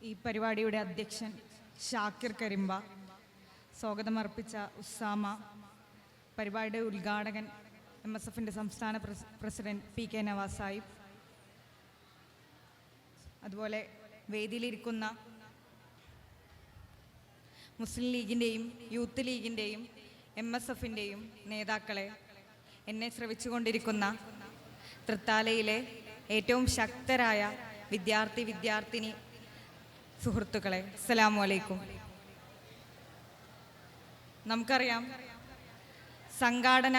ഈ പരിപാടിയുടെ അധ്യക്ഷൻ ഷാക്കിർ കരിമ്പ സ്വാഗതമർപ്പിച്ച ഉസാമ പരിപാടിയുടെ ഉദ്ഘാടകൻ എം എസ് എഫിന്റെ സംസ്ഥാന president P K Navas Sahib. അതുപോലെ വേദിയിലിരിക്കുന്ന മുസ്ലിം ലീഗിന്റെയും യൂത്ത് ലീഗിന്റെയും എം എസ് എഫിന്റെയും നേതാക്കളെ എന്നെ ശ്രവിച്ചുകൊണ്ടിരിക്കുന്ന തൃത്താലയിലെ ഏറ്റവും ശക്തരായ വിദ്യാർത്ഥി വിദ്യാർത്ഥിനി സുഹൃത്തുക്കളെ അസ്സലാമു അലൈക്കും. നമുക്കറിയാം സംഘാടന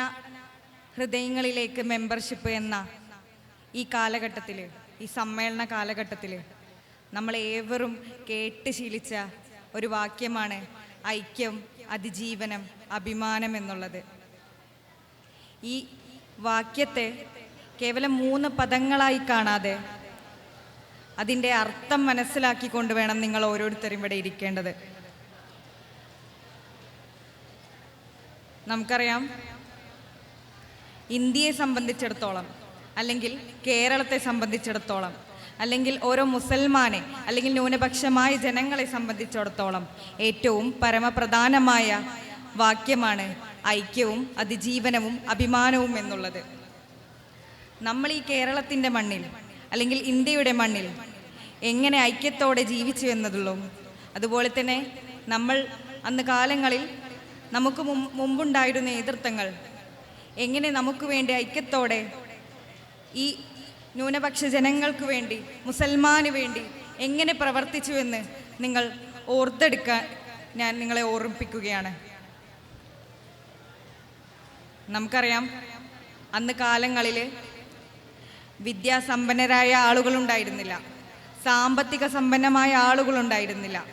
ഹൃദയങ്ങളിലേക്ക് മെമ്പർഷിപ്പ് എന്ന ഈ കാലഘട്ടത്തിൽ ഈ സമ്മേളന കാലഘട്ടത്തിൽ നമ്മൾ ഏവരും കേട്ട് ശീലിച്ച ഒരു വാക്യമാണ് ഐക്യം അതിജീവനം അഭിമാനം എന്നുള്ളത്. ഈ വാക്യത്തെ കേവലം മൂന്ന് പദങ്ങളായി കാണാതെ അതിന്റെ അർത്ഥം മനസ്സിലാക്കിക്കൊണ്ട് വേണം നിങ്ങൾ ഓരോരുത്തരും ഇവിടെ ഇരിക്കേണ്ടത്. നമുക്കറിയാം ഇന്ത്യയെ സംബന്ധിച്ചിടത്തോളം അല്ലെങ്കിൽ കേരളത്തെ സംബന്ധിച്ചിടത്തോളം അല്ലെങ്കിൽ ഓരോ മുസൽമാനെ അല്ലെങ്കിൽ ന്യൂനപക്ഷമായ ജനങ്ങളെ സംബന്ധിച്ചിടത്തോളം ഏറ്റവും പരമപ്രധാനമായ വാക്യമാണ് ഐക്യവും അതിജീവനവും അഭിമാനവും എന്നുള്ളത്. നമ്മൾ ഈ കേരളത്തിന്റെ മണ്ണിൽ അല്ലെങ്കിൽ ഇന്ത്യയുടെ മണ്ണിൽ എങ്ങനെ ഐക്യത്തോടെ ജീവിച്ചു എന്നതുള്ളൂ. അതുപോലെ തന്നെ നമ്മൾ അന്ന് കാലങ്ങളിൽ നമുക്ക് മുമ്പുണ്ടായിരുന്ന നേതൃത്വങ്ങൾ എങ്ങനെ നമുക്ക് വേണ്ടി ഐക്യത്തോടെ ഈ ന്യൂനപക്ഷ ജനങ്ങൾക്ക് വേണ്ടി മുസൽമാന് വേണ്ടി എങ്ങനെ പ്രവർത്തിച്ചു എന്ന് നിങ്ങൾ ഓർത്തെടുക്കാൻ ഞാൻ നിങ്ങളെ ഓർമ്മിപ്പിക്കുകയാണ്. നമുക്കറിയാം അന്ന് കാലങ്ങളിൽ വിദ്യാസമ്പന്നരായ ആളുകളുണ്ടായിരുന്നില്ല. സാമ്പത്തിക സമ്പന്നമായ ആളുകളുണ്ടായിരുന്നില്ല.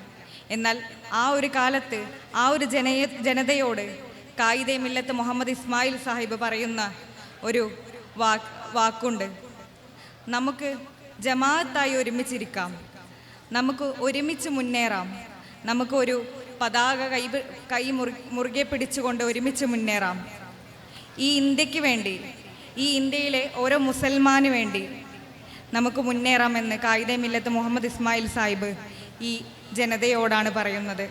എന്നാൽ ആ ഒരു കാലത്ത് ആ ഒരു ജനയ ജനതയോട് കായിദെ മില്ലത്ത് മുഹമ്മദ് ഇസ്മായിൽ സാഹിബ് പറയുന്ന ഒരു വാക്ക് വാക്കുണ്ട്. നമുക്ക് ജമാഅത്തായി ഒരുമിച്ചിരിക്കാം. നമുക്ക് ഒരുമിച്ച് മുന്നേറാം. നമുക്ക് ഒരു പതാക കൈ കൈ മുറി മുറുകെ പിടിച്ചുകൊണ്ട് ഒരുമിച്ച് മുന്നേറാം. ഈ ഇന്ത്യയ്ക്ക് വേണ്ടി ഈ ഇന്ത്യയിലെ ഓരോ മുസൽമാന് വേണ്ടി നമുക്ക് മുന്നേറാമെന്ന് കായിദെ മില്ലത്ത് മുഹമ്മദ് ഇസ്മായിൽ സാഹിബ് ഈ ജനതയോടാണ് പറയുന്നത്.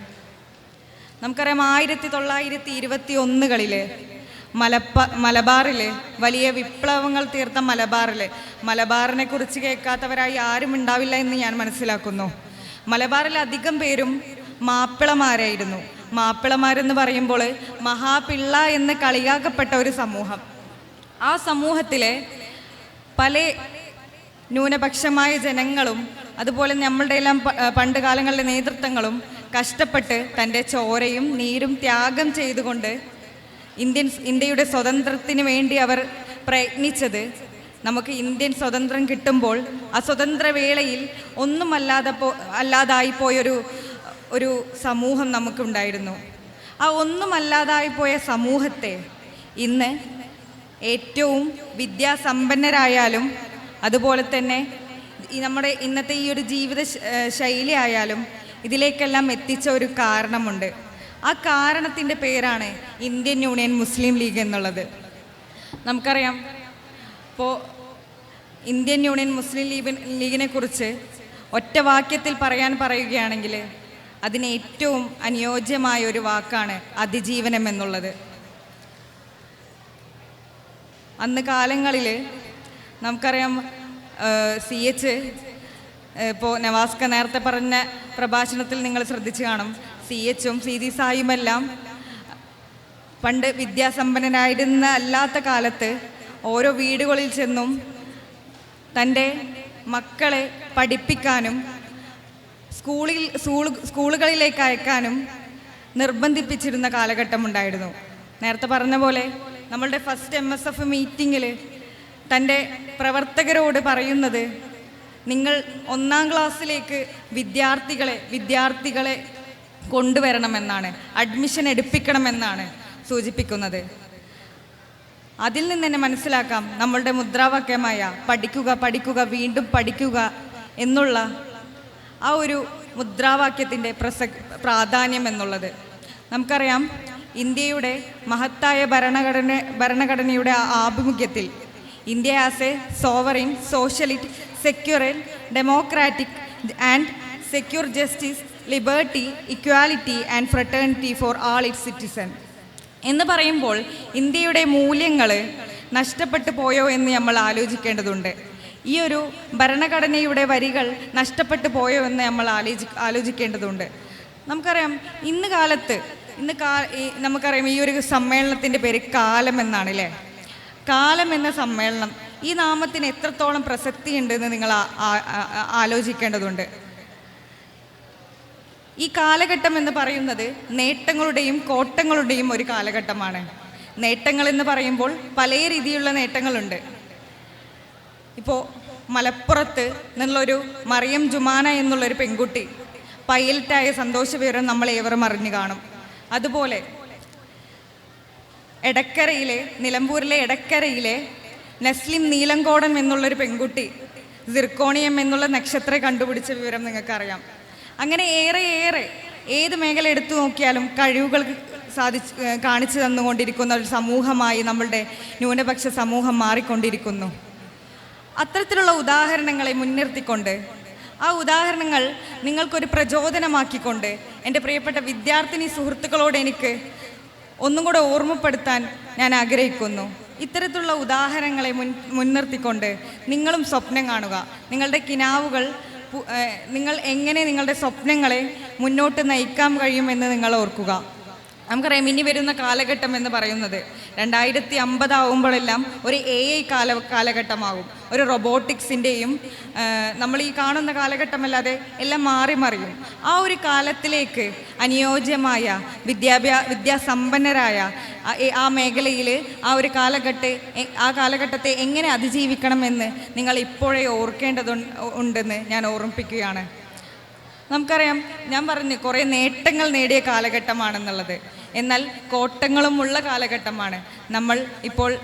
നമുക്കറിയാം ആയിരത്തി തൊള്ളായിരത്തി ഇരുപത്തി ഒന്നുകളിൽ മലപ്പ മലബാറിൽ വലിയ വിപ്ലവങ്ങൾ തീർത്ത മലബാറിൽ മലബാറിനെ കുറിച്ച് കേൾക്കാത്തവരായി ആരും ഉണ്ടാവില്ല എന്ന് ഞാൻ മനസ്സിലാക്കുന്നു. മലബാറിൽ അധികം പേരും മാപ്പിളമാരായിരുന്നു. മാപ്പിളമാരെന്ന് പറയുമ്പോൾ മഹാപിള്ള എന്ന് കളിയാക്കപ്പെട്ട ഒരു സമൂഹം. ആ സമൂഹത്തിലെ പല ന്യൂനപക്ഷമായ ജനങ്ങളും അതുപോലെ നമ്മളുടെ എല്ലാം പണ്ട് കാലങ്ങളിലെ നേതൃത്വങ്ങളും കഷ്ടപ്പെട്ട് തന്റെ ചോരയും നീരും ത്യാഗം ചെയ്തുകൊണ്ട് ഇന്ത്യൻ ഇന്ത്യയുടെ സ്വതന്ത്രത്തിന് വേണ്ടി അവർ പ്രയത്നിച്ചത്. നമുക്ക് ഇന്ത്യൻ സ്വതന്ത്രം കിട്ടുമ്പോൾ ആ സ്വതന്ത്ര വേളയിൽ ഒന്നുമല്ലാതെ പോ അല്ലാതായിപ്പോയൊരു ഒരു സമൂഹം നമുക്കുണ്ടായിരുന്നു. ആ ഒന്നുമല്ലാതായിപ്പോയ സമൂഹത്തെ ഇന്ന് ഏറ്റവും വിദ്യാസമ്പന്നരായാലും അതുപോലെ തന്നെ നമ്മുടെ ഇന്നത്തെ ഈ ഒരു ജീവിത ശൈലി ആയാലും ഇതിലേക്കെല്ലാം എത്തിച്ച ഒരു കാരണമുണ്ട്. ആ കാരണത്തിന്റെ പേരാണ് ഇന്ത്യൻ യൂണിയൻ മുസ്ലിം ലീഗ് എന്നുള്ളത്. നമുക്കറിയാം ഇപ്പോൾ ഇന്ത്യൻ യൂണിയൻ മുസ്ലിം ലീഗ് ലീഗിനെ കുറിച്ച് ഒറ്റ വാക്യത്തിൽ പറയാൻ പറയുകയാണെങ്കിൽ അതിന് ഏറ്റവും അനുയോജ്യമായ ഒരു വാക്കാണ് അതിജീവനം എന്നുള്ളത്. അന്ന് കാലങ്ങളിൽ നമുക്കറിയാം സി എച്ച് ഇപ്പോൾ നവാസ്ക നേരത്തെ പറഞ്ഞ പ്രഭാഷണത്തിൽ നിങ്ങൾ ശ്രദ്ധിച്ചു കാണും. സി എച്ചും സി ഡി സായുമെല്ലാം പണ്ട് വിദ്യാസമ്പന്നനായിരുന്ന അല്ലാത്ത കാലത്ത് ഓരോ വീടുകളിൽ ചെന്നും തന്റെ മക്കളെ പഠിപ്പിക്കാനും സ്കൂളിൽ സ്കൂളുകളിലേക്ക് അയക്കാനും നിർബന്ധിപ്പിച്ചിരുന്ന കാലഘട്ടമുണ്ടായിരുന്നു. നേരത്തെ പറഞ്ഞ പോലെ നമ്മളുടെ ഫസ്റ്റ് എം എസ് എഫ് മീറ്റിങ്ങിൽ തന്റെ പ്രവർത്തകരോട് പറയുന്നത് നിങ്ങൾ ഒന്നാം ക്ലാസ്സിലേക്ക് വിദ്യാർത്ഥികളെ വിദ്യാർത്ഥികളെ കൊണ്ടുവരണമെന്നാണ് അഡ്മിഷൻ എടുപ്പിക്കണമെന്നാണ് സൂചിപ്പിക്കുന്നത്. അതിൽ നിന്ന് തന്നെ മനസ്സിലാക്കാം നമ്മളുടെ മുദ്രാവാക്യമായ പഠിക്കുക പഠിക്കുക വീണ്ടും പഠിക്കുക എന്നുള്ള ആ ഒരു മുദ്രാവാക്യത്തിന്റെ പ്രസക് പ്രാധാന്യം എന്നുള്ളത്. നമുക്കറിയാം ഇന്ത്യയുടെ മഹത്തായ ഭരണഘടന ഭരണഘടനയുടെ ആഭിമുഖ്യത്തിൽ India as a sovereign socialist secular democratic and secure justice liberty equality and fraternity for all it citizen എന്ന് പറയുമ്പോൾ ഇന്ത്യയുടെ മൂല്യങ്ങൾ നഷ്ടപ്പെട്ടു പോയോ എന്ന് നമ്മൾ ആലോചിക്കേണ്ടതുണ്ട്. ഈ ഒരു ഭരണഘടനയുടെ വരികൾ നഷ്ടപ്പെട്ടു പോയോ എന്ന് നമ്മൾ ആലോചി ആലോചിക്കേണ്ടതുണ്ട്. നമുക്കറിയാം ഇന്ന് കാലത്ത് ഇന്ന് കാ നമുക്കറിയാം ഈ ഒരു സമ്മേളനത്തിന്റെ പേര് കാലം എന്നാണ് അല്ലേ കാലം എന്ന സമ്മേളനം ഈ നാമത്തിന് എത്രത്തോളം പ്രസക്തി ഉണ്ടെന്ന് നിങ്ങൾ ആലോചിക്കേണ്ടതുണ്ട്. ഈ കാലഘട്ടം എന്ന് പറയുന്നത് നേട്ടങ്ങളുടെയും കോട്ടങ്ങളുടെയും ഒരു കാലഘട്ടമാണ്. നേട്ടങ്ങൾ എന്ന് പറയുമ്പോൾ പല രീതിയിലുള്ള നേട്ടങ്ങളുണ്ട്. ഇപ്പോൾ മലപ്പുറത്ത് നിന്നുള്ളൊരു മറിയം ജുമാന എന്നുള്ളൊരു പെൺകുട്ടി പൈലറ്റായ സന്തോഷ വിവരം നമ്മൾ ഏവരും അറിഞ്ഞു കാണും. അതുപോലെ എടക്കരയിലെ നിലമ്പൂരിലെ എടക്കരയിലെ നസ്ലിം നീലങ്കോടൻ എന്നുള്ളൊരു പെൺകുട്ടി സിർക്കോണിയം എന്നുള്ള നക്ഷത്രം കണ്ടുപിടിച്ച വിവരം നിങ്ങൾക്കറിയാം. അങ്ങനെ ഏറെ ഏറെ ഏത് മേഖല എടുത്തു നോക്കിയാലും കഴിവുകൾ സാധിച്ച് കാണിച്ചു തന്നുകൊണ്ടിരിക്കുന്ന ഒരു സമൂഹമായി നമ്മളുടെ ന്യൂനപക്ഷ സമൂഹം മാറിക്കൊണ്ടിരിക്കുന്നു. അത്തരത്തിലുള്ള ഉദാഹരണങ്ങളെ മുൻനിർത്തിക്കൊണ്ട് ആ ഉദാഹരണങ്ങൾ നിങ്ങൾക്കൊരു പ്രചോദനമാക്കിക്കൊണ്ട് എന്റെ പ്രിയപ്പെട്ട വിദ്യാർത്ഥിനി സുഹൃത്തുക്കളോട് എനിക്ക് ഒന്നും കൂടെ ഓർമ്മപ്പെടുത്താൻ ഞാൻ ആഗ്രഹിക്കുന്നു. ഇത്തരത്തിലുള്ള ഉദാഹരണങ്ങളെ മുൻ മുൻനിർത്തിക്കൊണ്ട് നിങ്ങളും സ്വപ്നം കാണുക. നിങ്ങളുടെ കിനാവുകൾ നിങ്ങൾ എങ്ങനെ നിങ്ങളുടെ സ്വപ്നങ്ങളെ മുന്നോട്ട് നയിക്കാൻ കഴിയുമെന്ന് നിങ്ങൾ ഓർക്കുക. നമുക്കറിയാം ഇനി വരുന്ന കാലഘട്ടം എന്ന് പറയുന്നത് രണ്ടായിരത്തി അമ്പതാവുമ്പോഴെല്ലാം ഒരു എ ഐ കാല കാലഘട്ടമാകും. ഒരു റൊബോട്ടിക്സിന്റെയും നമ്മൾ ഈ കാണുന്ന കാലഘട്ടമല്ലാതെ എല്ലാം മാറി മറിയും. ആ ഒരു കാലത്തിലേക്ക് അനുയോജ്യമായ വിദ്യാഭ്യാ വിദ്യാസമ്പന്നരായ ആ- മേഖലയിൽ ആ ഒരു കാലഘട്ട ആ കാലഘട്ടത്തെ എങ്ങനെ അതിജീവിക്കണമെന്ന് നിങ്ങൾ ഇപ്പോഴേ ഓർക്കേണ്ടതു ഉണ്ടെന്ന് ഞാൻ ഓർമ്മിപ്പിക്കുകയാണ്. നമുക്കറിയാം ഞാൻ പറഞ്ഞു കുറേ നേട്ടങ്ങൾ നേടിയ കാലഘട്ടമാണെന്നുള്ളത്. എന്നാൽ കോട്ടങ്ങളും ഉള്ള കാലഘട്ടമാണ്. നമ്മൾ ഇപ്പോൾ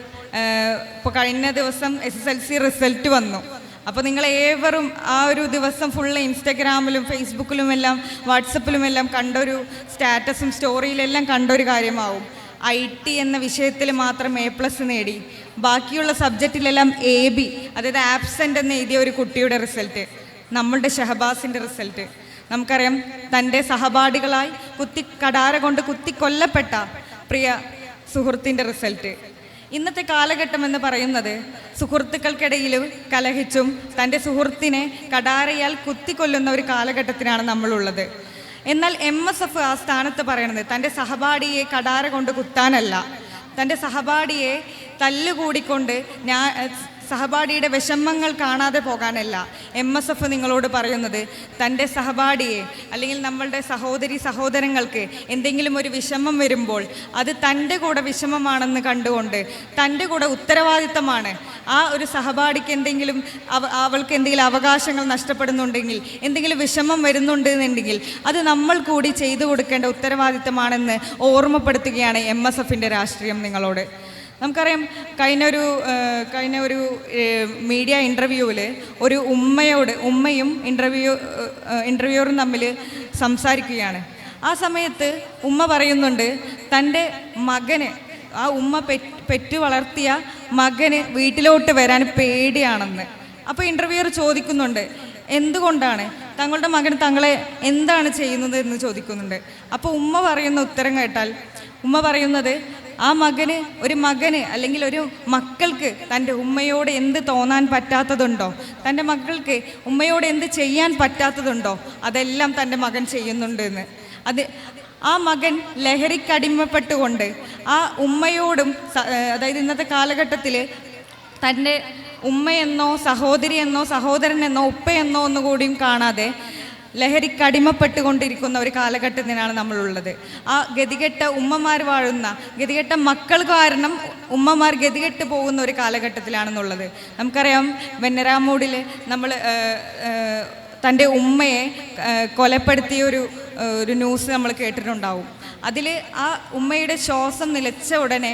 ഇപ്പോൾ കഴിഞ്ഞ ദിവസം S S L C result വന്നു. അപ്പോൾ നിങ്ങൾ ഏവരും ആ ഒരു ദിവസം ഫുള്ള് ഇൻസ്റ്റഗ്രാമിലും ഫേസ്ബുക്കിലും എല്ലാം വാട്സപ്പിലും എല്ലാം കണ്ടൊരു സ്റ്റാറ്റസും സ്റ്റോറിയിലെല്ലാം കണ്ടൊരു കാര്യമാവും. ഐ ടി എന്ന വിഷയത്തിൽ മാത്രം എ പ്ലസ് നേടി. ബാക്കിയുള്ള സബ്ജക്റ്റിലെല്ലാം എ ബി അതായത് ആബ്സെന്റ് എന്ന് എഴുതിയ ഒരു കുട്ടിയുടെ റിസൾട്ട് നമ്മളുടെ ഷഹബാസിന്റെ റിസൾട്ട് നമുക്കറിയാം തന്റെ സഹപാഠികളായി കുത്തി കടാര കൊണ്ട് കുത്തി കൊല്ലപ്പെട്ട പ്രിയ സുഹൃത്തിന്റെ റിസൾട്ട് ഇന്നത്തെ കാലഘട്ടം എന്ന് പറയുന്നത് സുഹൃത്തുക്കൾക്കിടയിലും കലഹിച്ചും തന്റെ സുഹൃത്തിനെ കടാരയാൽ കുത്തിക്കൊല്ലുന്ന ഒരു കാലഘട്ടത്തിനാണ് നമ്മളുള്ളത്. എന്നാൽ എം എസ് എഫ് ആ സ്ഥാനത്ത് പറയണത് തന്റെ സഹപാഠിയെ കടാര കൊണ്ട് കുത്താനല്ല. തന്റെ സഹപാഠിയെ തല്ലുകൂടിക്കൊണ്ട് ഞാൻ സഹപാഠിയുടെ വിഷമങ്ങൾ കാണാതെ പോകാനല്ല. എം എസ് എഫ് നിങ്ങളോട് പറയുന്നത് തന്റെ സഹപാഠിയെ അല്ലെങ്കിൽ നമ്മളുടെ സഹോദരി സഹോദരങ്ങൾക്ക് എന്തെങ്കിലും ഒരു വിഷമം വരുമ്പോൾ അത് തന്റെ കൂടെ വിഷമമാണെന്ന് കണ്ടുകൊണ്ട് തന്റെ കൂടെ ഉത്തരവാദിത്തമാണ്. ആ ഒരു സഹപാഠിക്ക് എന്തെങ്കിലും അവൾക്ക് എന്തെങ്കിലും അവകാശങ്ങൾ നഷ്ടപ്പെടുന്നുണ്ടെങ്കിൽ എന്തെങ്കിലും വിഷമം വരുന്നുണ്ട് എന്നുണ്ടെങ്കിൽ അത് നമ്മൾ കൂടി ചെയ്തു കൊടുക്കേണ്ട ഉത്തരവാദിത്തമാണെന്ന് ഓർമ്മപ്പെടുത്തുകയാണ് എം എസ് എഫിന്റെ രാഷ്ട്രീയം നിങ്ങളോട്. നമുക്കറിയാം കഴിഞ്ഞ ഒരു കഴിഞ്ഞ ഒരു മീഡിയ ഇന്റർവ്യൂവിൽ ഒരു ഉമ്മയോട് ഉമ്മയും ഇന്റർവ്യൂ ഇന്റർവ്യൂറും തമ്മിൽ സംസാരിക്കുകയാണ്. ആ സമയത്ത് ഉമ്മ പറയുന്നുണ്ട് തന്റെ മകന് ആ ഉമ്മ പെറ്റ് വളർത്തിയ മകന് വീട്ടിലോട്ട് വരാൻ പേടിയാണെന്ന്. അപ്പോൾ ഇന്റർവ്യൂർ ചോദിക്കുന്നുണ്ട് എന്തുകൊണ്ടാണ്? തങ്ങളുടെ മകൻ തങ്ങളെ എന്താണ് ചെയ്യുന്നത്? എന്ന് ചോദിക്കുന്നുണ്ട്. അപ്പോൾ ഉമ്മ പറയുന്ന ഉത്തരം കേട്ടാൽ ഉമ്മ പറയുന്നത് ആ മകന് ഒരു മകന് അല്ലെങ്കിൽ ഒരു മക്കൾക്ക് തന്റെ ഉമ്മയോട് എന്ത് തോന്നാൻ പറ്റാത്തതുണ്ടോ? തന്റെ മക്കൾക്ക് ഉമ്മയോട് എന്ത് ചെയ്യാൻ പറ്റാത്തതുണ്ടോ? അതെല്ലാം തന്റെ മകൻ ചെയ്യുന്നുണ്ട് എന്ന് അത് ആ മകൻ ലഹരിക്കടിമപ്പെട്ടുകൊണ്ട് ആ ഉമ്മയോടും അതായത് ഇന്നത്തെ കാലഘട്ടത്തിൽ തന്റെ ഉമ്മയെന്നോ സഹോദരിയെന്നോ സഹോദരനെന്നോ ഉപ്പയെന്നോ ഒന്നുകൂടിയും കാണാതെ ലഹരിക്കടിമപ്പെട്ടുകൊണ്ടിരിക്കുന്ന ഒരു കാലഘട്ടത്തിനാണ് നമ്മളുള്ളത്. ആ ഗതികെട്ട ഉമ്മമാർ വാഴുന്ന ഗതികെട്ട മക്കൾ കാരണം ഉമ്മമാർ ഗതികെട്ട് പോകുന്ന ഒരു കാലഘട്ടത്തിലാണെന്നുള്ളത്. നമുക്കറിയാം വെന്നരാമൂടിൽ നമ്മൾ തന്റെ ഉമ്മയെ കൊലപ്പെടുത്തിയ ഒരു ഒരു ന്യൂസ് നമ്മൾ കേട്ടിട്ടുണ്ടാവും. അതിൽ ആ ഉമ്മയുടെ ശ്വാസം നിലച്ച ഉടനെ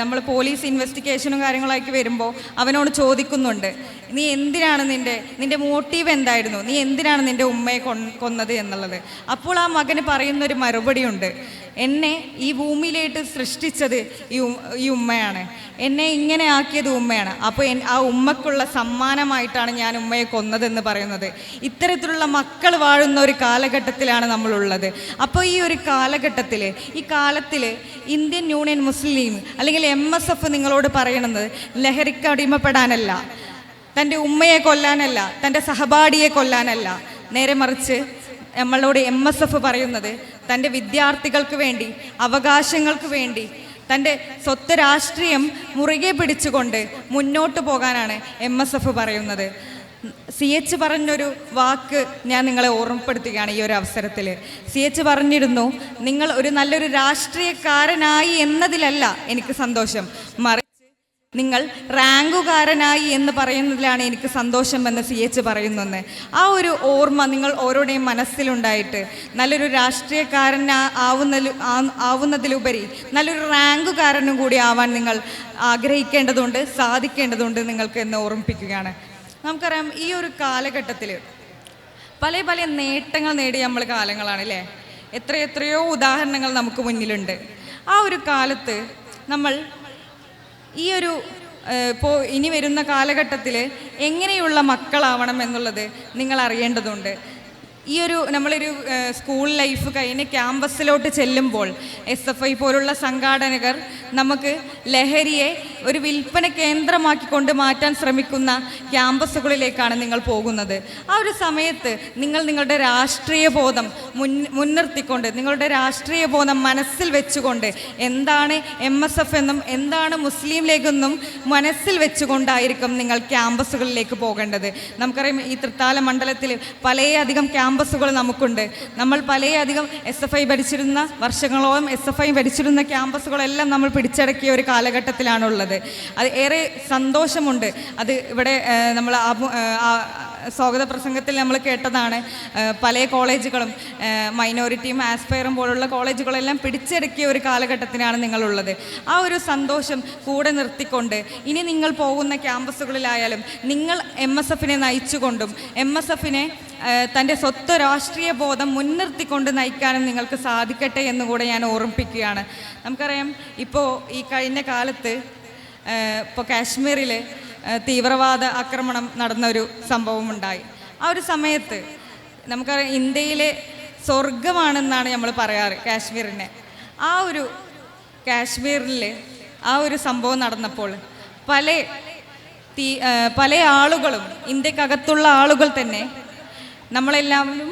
നമ്മൾ പോലീസ് ഇൻവെസ്റ്റിഗേഷനും കാര്യങ്ങളൊക്കെ വരുമ്പോൾ അവനോട് ചോദിക്കുന്നുണ്ട്. നീ എന്തിനാണ് നിന്റെ നിന്റെ മോട്ടീവ് എന്തായിരുന്നു? നീ എന്തിനാണ് നിന്റെ ഉമ്മയെ കൊന്നത് എന്നുള്ളത്? അപ്പോൾ ആ മകന് പറയുന്നൊരു മറുപടിയുണ്ട്. എന്നെ ഈ ഭൂമിയിലേട്ട് സൃഷ്ടിച്ചത് ഈ ഈ ഉമ്മയാണ്. എന്നെ ഇങ്ങനെ ആക്കിയത് ഉമ്മയാണ്. അപ്പോൾ ആ ഉമ്മക്കുള്ള സമ്മാനമായിട്ടാണ് ഞാൻ ഉമ്മയെ കൊന്നതെന്ന് പറയുന്നത്. ഇത്തരത്തിലുള്ള മക്കൾ വാഴുന്ന ഒരു കാലഘട്ടത്തിലാണ് നമ്മളുള്ളത്. അപ്പോൾ ഈ ഒരു കാലഘട്ടത്തിൽ ഈ കാലത്തിൽ ഇന്ത്യൻ യൂണിയൻ മുസ്ലിം അല്ലെങ്കിൽ എം എസ് എഫ് നിങ്ങളോട് പറയണത് ലഹരിക്ക് അടിമപ്പെടാനല്ല തന്റെ ഉമ്മയെ കൊല്ലാനല്ല തന്റെ സഹപാഠിയെ കൊല്ലാനല്ല. നേരെ മറിച്ച് നമ്മളോട് എം എസ് എഫ് പറയുന്നത് തന്റെ വിദ്യാർത്ഥികൾക്ക് വേണ്ടി അവകാശങ്ങൾക്ക് വേണ്ടി തന്റെ സ്വത്ത് രാഷ്ട്രീയം മുറുകെ പിടിച്ചുകൊണ്ട് മുന്നോട്ട് പോകാനാണ് എം എസ് എഫ് പറയുന്നത്. സി എച്ച് പറഞ്ഞൊരു വാക്ക് ഞാൻ നിങ്ങളെ ഓർമ്മപ്പെടുത്തുകയാണ് ഈ ഒരു അവസരത്തിൽ. സി എച്ച് പറഞ്ഞിരുന്നു നിങ്ങൾ ഒരു നല്ലൊരു രാഷ്ട്രീയക്കാരനായി എന്നതിലല്ല എനിക്ക് സന്തോഷം. മറിച്ച് നിങ്ങൾ റാങ്കുകാരനായി എന്ന് പറയുന്നതിലാണ് എനിക്ക് സന്തോഷമെന്ന് സി എച്ച് പറയുന്നെന്ന് ആ ഒരു ഓർമ്മ നിങ്ങൾ ഓരോരുടെയും മനസ്സിലുണ്ടായിട്ട് നല്ലൊരു രാഷ്ട്രീയക്കാരൻ ആവുന്ന ആവുന്നതിലുപരി നല്ലൊരു റാങ്കുകാരനും കൂടി ആവാൻ നിങ്ങൾ ആഗ്രഹിക്കേണ്ടതുണ്ട് സാധിക്കേണ്ടതുണ്ട് നിങ്ങൾക്ക് എന്ന് ഓർമ്മിപ്പിക്കുകയാണ്. നമുക്കറിയാം ഈ ഒരു കാലഘട്ടത്തിൽ പല പല നേട്ടങ്ങൾ നേടിയ നമ്മൾ കാലങ്ങളാണ് അല്ലേ? എത്രയെത്രയോ ഉദാഹരണങ്ങൾ നമുക്ക് മുന്നിലുണ്ട്. ആ ഒരു കാലത്ത് നമ്മൾ ഈ ഒരു ഇപ്പോൾ ഇനി വരുന്ന കാലഘട്ടത്തിൽ എങ്ങനെയുള്ള മക്കളാവണം എന്നുള്ളത് നിങ്ങൾ അറിയേണ്ടതുണ്ട്. ഈ ഒരു നമ്മളൊരു സ്കൂൾ ലൈഫ് കഴിഞ്ഞ് ക്യാമ്പസിലോട്ട് ചെല്ലുമ്പോൾ എസ് എഫ് ഐ പോലുള്ള സംഘാടകർ നമുക്ക് ലഹരിയെ ഒരു വിൽപ്പന കേന്ദ്രമാക്കിക്കൊണ്ട് മാറ്റാൻ ശ്രമിക്കുന്ന ക്യാമ്പസുകളിലേക്കാണ് നിങ്ങൾ പോകുന്നത്. ആ ഒരു സമയത്ത് നിങ്ങൾ നിങ്ങളുടെ രാഷ്ട്രീയ ബോധം മുൻ മുൻനിർത്തിക്കൊണ്ട് നിങ്ങളുടെ രാഷ്ട്രീയ ബോധം മനസ്സിൽ വെച്ചുകൊണ്ട് എന്താണ് എം എസ് എഫ് എന്നും എന്താണ് മുസ്ലിം ലീഗ് എന്നും മനസ്സിൽ വെച്ചുകൊണ്ടായിരിക്കും നിങ്ങൾ ക്യാമ്പസുകളിലേക്ക് പോകേണ്ടത്. നമുക്കറിയാം ഈ തൃത്താല മണ്ഡലത്തിൽ പലയധികം ക്യാമ്പസുകൾ നമുക്കുണ്ട്. നമ്മൾ പലയധികം എസ് എഫ് ഐ ഭരിച്ചിരുന്ന വർഷങ്ങളോളം എസ് എഫ് ഐ ഭരിച്ചിരുന്ന ക്യാമ്പസുകളെല്ലാം നമ്മൾ പിടിച്ചടക്കിയ ഒരു കാലഘട്ടത്തിലാണുള്ളത്. അത് ഏറെ സന്തോഷമുണ്ട്. അത് ഇവിടെ നമ്മൾ സ്വാഗത പ്രസംഗത്തിൽ നമ്മൾ കേട്ടതാണ് പല കോളേജുകളും മൈനോറിറ്റിയും ആസ്പയറും പോലുള്ള കോളേജുകളെല്ലാം പിടിച്ചെടുക്കിയ ഒരു കാലഘട്ടത്തിനാണ് നിങ്ങളുള്ളത്. ആ ഒരു സന്തോഷം കൂടെ നിർത്തിക്കൊണ്ട് ഇനി നിങ്ങൾ പോകുന്ന ക്യാമ്പസുകളിലായാലും നിങ്ങൾ എം എസ് എഫിനെ നയിച്ചുകൊണ്ടും എം എസ് എഫിനെ തന്റെ സ്വത്ത് രാഷ്ട്രീയ ബോധം മുൻനിർത്തിക്കൊണ്ട് നയിക്കാനും നിങ്ങൾക്ക് സാധിക്കട്ടെ എന്നുകൂടെ ഞാൻ ഓർമ്മിപ്പിക്കുകയാണ്. നമുക്കറിയാം ഇപ്പോൾ ഈ കഴിഞ്ഞ കാലത്ത് ഇപ്പോൾ കാശ്മീരിൽ തീവ്രവാദ ആക്രമണം നടന്നൊരു സംഭവമുണ്ടായി. ആ ഒരു സമയത്ത് നമുക്കറിയാം ഇന്ത്യയിലെ സ്വർഗമാണെന്നാണ് നമ്മൾ പറയാറ് കാശ്മീരിനെ. ആ ഒരു കാശ്മീരിൽ ആ ഒരു സംഭവം നടന്നപ്പോൾ പല തീ പല ആളുകളും ഇന്ത്യക്കകത്തുള്ള ആളുകൾ തന്നെ നമ്മളെല്ലാവരും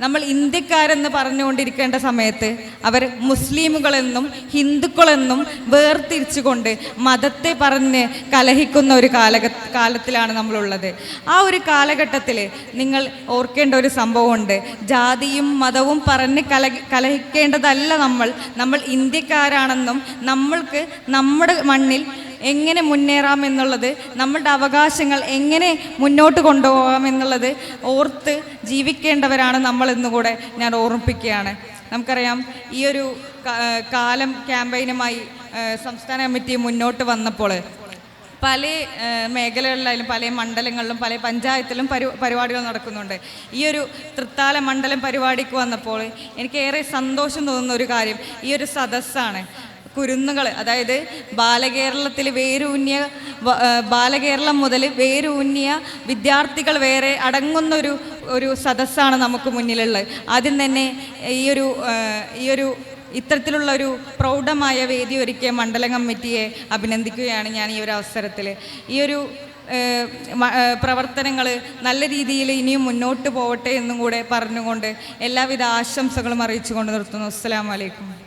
നമ്മൾ ഇന്ത്യക്കാരെന്ന് പറഞ്ഞുകൊണ്ടിരിക്കേണ്ട സമയത്ത് അവർ മുസ്ലിമുകളെന്നും ഹിന്ദുക്കളെന്നും വേർതിരിച്ചുകൊണ്ട് മതത്തെ പറഞ്ഞ് കലഹിക്കുന്ന ഒരു കാലഘ കാലത്തിലാണ് നമ്മളുള്ളത്. ആ ഒരു കാലഘട്ടത്തിൽ നിങ്ങൾ ഓർക്കേണ്ട ഒരു സംഭവമുണ്ട്. ജാതിയും മതവും പറഞ്ഞ് കല കലഹിക്കേണ്ടതല്ല നമ്മൾ. നമ്മൾ ഇന്ത്യക്കാരാണെന്നും നമ്മൾക്ക് നമ്മുടെ മണ്ണിൽ എങ്ങനെ മുന്നേറാം എന്നുള്ളത് നമ്മളുടെ അവകാശങ്ങൾ എങ്ങനെ മുന്നോട്ട് കൊണ്ടുപോകാം എന്നുള്ളത് ഓർത്ത് ജീവിക്കേണ്ടവരാണ് നമ്മൾ ഇന്നുകൂടെ ഞാൻ ഓർമ്മിപ്പിക്കുകയാണ്. നമുക്കറിയാം ഈ ഒരു കാലം ക്യാമ്പയിനുമായി സംസ്ഥാന കമ്മിറ്റി മുന്നോട്ട് വന്നപ്പോൾ പല മേഖലകളിലായാലും പല മണ്ഡലങ്ങളിലും പല പഞ്ചായത്തിലും പരി പരിപാടികൾ നടക്കുന്നുണ്ട്. ഈ ഒരു തൃത്താല മണ്ഡലം പരിപാടിക്ക് വന്നപ്പോൾ എനിക്ക് ഏറെ സന്തോഷം തോന്നുന്ന ഒരു കാര്യം ഈ ഒരു സദസ്സാണ്. കുരുന്നുകൾ അതായത് ബാലകേരളത്തിൽ വേരൂന്നിയ ബാലകേരളം മുതൽ വേരൂന്നിയ വിദ്യാർത്ഥികൾ വേറെ അടങ്ങുന്നൊരു ഒരു സദസ്സാണ് നമുക്ക് മുന്നിലുള്ളത്. ആദ്യം തന്നെ ഈ ഒരു ഏഹ് ഈ ഒരു ഇത്തരത്തിലുള്ള ഒരു പ്രൗഢമായ വേദി ഒരുക്കിയ മണ്ഡലം കമ്മിറ്റിയെ അഭിനന്ദിക്കുകയാണ് ഞാൻ ഈ ഒരു അവസരത്തിൽ ഈ ഒരു പ്രവർത്തനങ്ങൾ നല്ല രീതിയിൽ ഇനിയും മുന്നോട്ട് പോവട്ടെ എന്നും കൂടെ പറഞ്ഞുകൊണ്ട് എല്ലാവിധ ആശംസകളും അറിയിച്ചുകൊണ്ട് നിർത്തുന്നു. അസ്സാം അലൈക്കും.